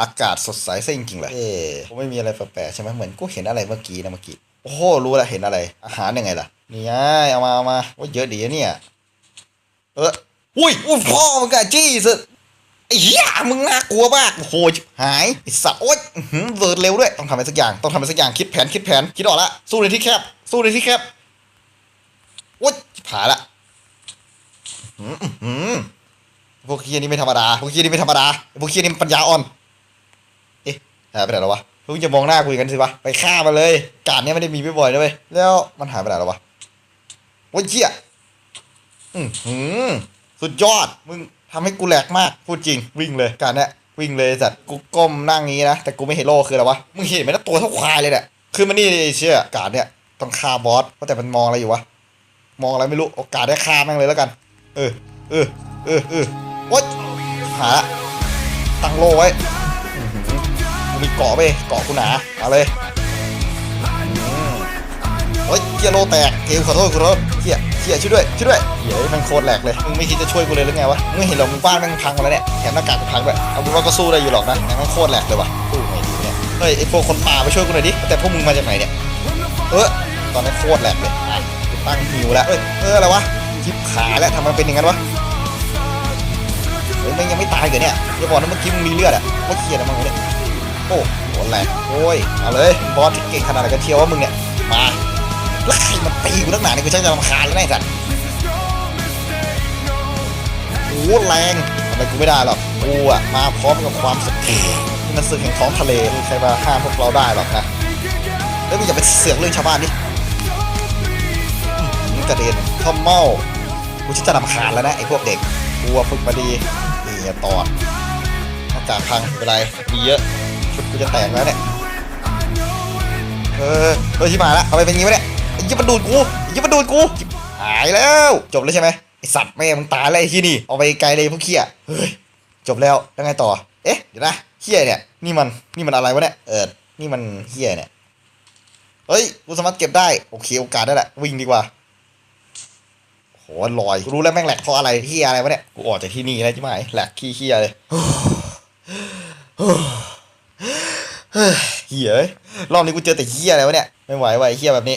อากาศสดใสซะจริงๆเลยเอ๊ะผมไม่มีอะไรแปลกๆใช่ไหมเหมือนกูเห็นอะไรเมื่อกี้นะเมื่อกี้ โอ้โหรู้แล้วเห็นอะไร อาหารยังไงล่ะ นี่ไงเอามาเอามาโอ้ยเยอะดีนะเนี่ย เอออุ้ยอุ้ยพ่อมึงกะจี้สุดไอ้เหี้ยมึงน่ากลัวมากโอ้โหชิบหายไอ้สัตว์โอ๊ยอื้อหือเวิร์ดเร็วด้วย ต้องทำอะไรสักอย่าง ต้องทำอะไรสักอย่าง คิดแผน คิดแผน คิดออกละ สู้ในที่แคบ สู้ในที่แคบโอ๊ยชิบหายละ อื้อหืออื้อหือ พวกเคียนี่ไม่ธรรมดา พวกเคียนี่ไม่ธรรมดา พวกเคียนี่ปัญญาอ่อน เอ๊ะหายไปไหนแล้ววะพวกจะมองหน้าคุยกันสิวะ ไปฆ่ามันเลย การเนี้ยไม่ได้มีบ่อยๆนะเว้ย แล้วมันหายไปไหนแล้ววะโอ้ยเหี้ยอือหือสุดยอด มึงทำให้กูแหลกมาก พูดจริง วิ่งเลยการเนี้ยวิ่งเลยสัตว์กูก้มนั่งงี้นะ แต่กูไม่เห็นโลคืออะไรวะ มึงเห็นไหมนะตัวเท่าควายเลยเนี่ยคือมันนี่เชื่อการเนี้ยต้องฆ่าบอสว่าะแต่มันมองอะไรอยู่วะ มองอะไรไม่รู้ โอกาสได้ฆ่าแม่งเลยแล้วกัน เออ เออ เออเออ โอ๊ยหาตั้งโลไว้มีเกาะไปเกาะกูหนาเอาเลยอืมเฮ้ยเฮียโลแตกเกลขอโทษขอโทษเฮียเฮียช่วยด้วยช่วยด้วยเฮ้ยมันโคตรแหลกเลยมึงไม่คิดจะช่วยกูเลยหรือไงวะมึงเห็นหรอมึงบ้านม่งพังหมดแล้วเนี่ยแถมหน้ากากกูพังด้วยเอาเป็นว่าก็สู้ได้อยู่หรอกนะแต่มันโคตรแหลกเลยว่ะสู้ไงดีเนี่ยเฮ้ยไอพวกคนป่าไปช่วยกูหน่อยดิแต่พวกมึงมาจากไหนเนี่ยเออตอนนี้โคตรแหลกเลยตั้งหิวแล้วเอออะไรวะทิปขาแล้วทำไมเป็นอย่างนั้นวะ เฮ้ยมันยังไม่ตายเหรอเนี่ยอย่าบอกนะเมื่อกี้มึงมีเลือดอะว่าเฮียอะมึงเนี่ยโอ้โหแหลกโอ้ยเอาเลยบอสที่เก่งขนาดไหนกันเชียวว่ามึงเนี่ยมาแล้วใครมาตีกูตั้งนานนี่กูช่างจะรำคาญแล้วนะไอ้สัตว์โอ้โหแรงทำไมกูไม่ได้หรอกกูอะมาพร้อมกับความสุขที่มันสึกแห่งท้องทะเลมีใครมาห้ามพวกเราได้หรอกนะแล้วมึงอย่าไปเสือกเรื่องชาวบ้านดิมึงกระเด็นทอมเมากูช่างจะรำคาญแล้วนะไอ้พวกเด็กกูฝึกมาดี นี่อย่าตอดหน้ากากพังเป็นไรมีเยอะชุดกูจะแตกแล้วเนี่ยเออเออที่มาแล้วเอาไปเป็นงี้วะเนี่ยยี่มันดูดกูยี่มันดูดกูหายแล้ว จบแล้วใช่ไหมไอสัตว์แม่มึงตายแล้วไอ้ที่นี่เอาไปไกลเลยพวกเขี้ยเฮ้ยจบแล้วแล้วไงต่อ เอ๊ะเดี๋ยวนะเขี้ยเนี่ยนี่มันนี่มันอะไรวะเนี่ยเออนี่มันเขี้ยเนี่ยเฮ้ยกูสามารถเก็บได้โอเคโอกาสได้แหละวิ่งดีกว่า โหลอยรู้แล้วแม่งแหลกเพราะอะไรเฮียอะไรวะเนี่ย กูออกจากที่นี่แล้วใช่ไหมแหลกขี้เขี้ยเลยเฮ้ยเฮียเอ้ยรอบนี้กูเจอแต่เฮียอะไรวะเนี่ย ไม่ไหววะไอ้เฮียแบบนี้